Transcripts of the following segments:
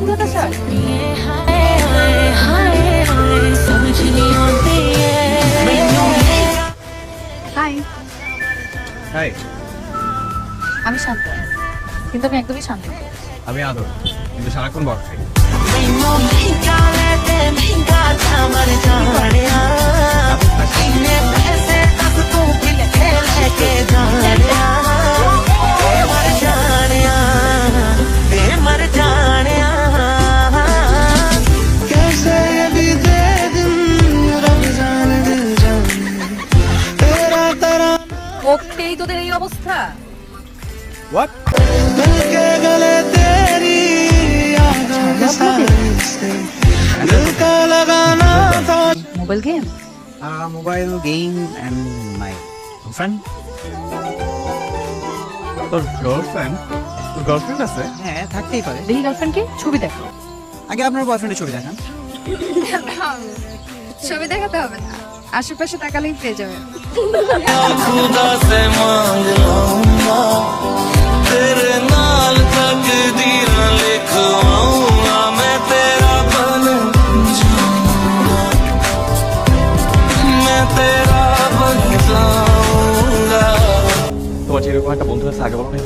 পুরোটা sir high high আমি শান্ত। কিন্তু আমি একদমই শান্ত। আমি আদর। কিন্তু সারাক্ষণ বড় খাই। ওকেই তোদের এই অবস্থা। What mobile game mobile game and my friend তোর গার্লফ্রেন্ড তোর গার্লফ্রেন্ড হ্যাঁ থাকতেই পারে। দেখি গার্লফ্রেন্ডকে ছবি দেখো। আগে আপনার বয়ফ্রেন্ডের ছবি দেখান। ছবি দেখাতে হবে না। আশেপাশে তাকালেই পেয়ে যাবে। তোমার যেরকম একটা বন্ধু আছে আগে বলো না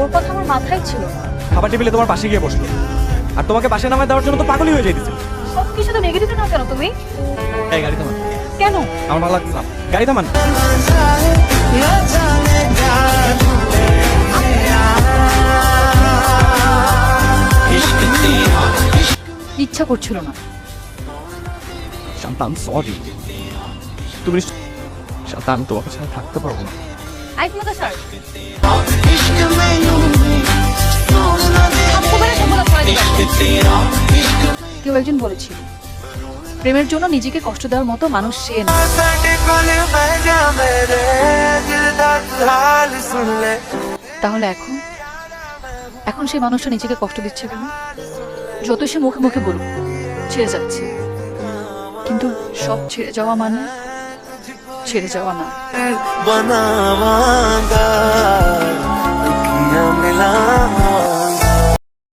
ওর কথা আমার মাথায় ছিল খাবার টেবিলে তোমার পাশে গিয়ে বসল। আর তোমাকে পাশে নামায় দেওয়ার জন্য তো পাগলই হয়ে যেতেছিল সবকিছু তো নেগেটিভ না কেন তুমি? এই গাড়ি কেন? আমার ভালো লাগছে গাড়ি থামান ইচ্ছা করছিল না। শান্তান সরি তুমি শান্তান তোমার সাথে থাকতে পারব না। আইফোনটা স্যার। কয়েকজন বলেছিল, প্রেমের জন্য নিজেকে কষ্ট দেওয়ার মতো মানুষ সে তাহলে এখন? এখন সেই মানুষটা নিজেকে কষ্ট দিচ্ছে কেন? যত সে মুখে মুখে বলুক, ছেড়ে যাচ্ছে। কিন্তু সব ছেড়ে যাওয়া মানে? ছেড়ে যাওয়া না।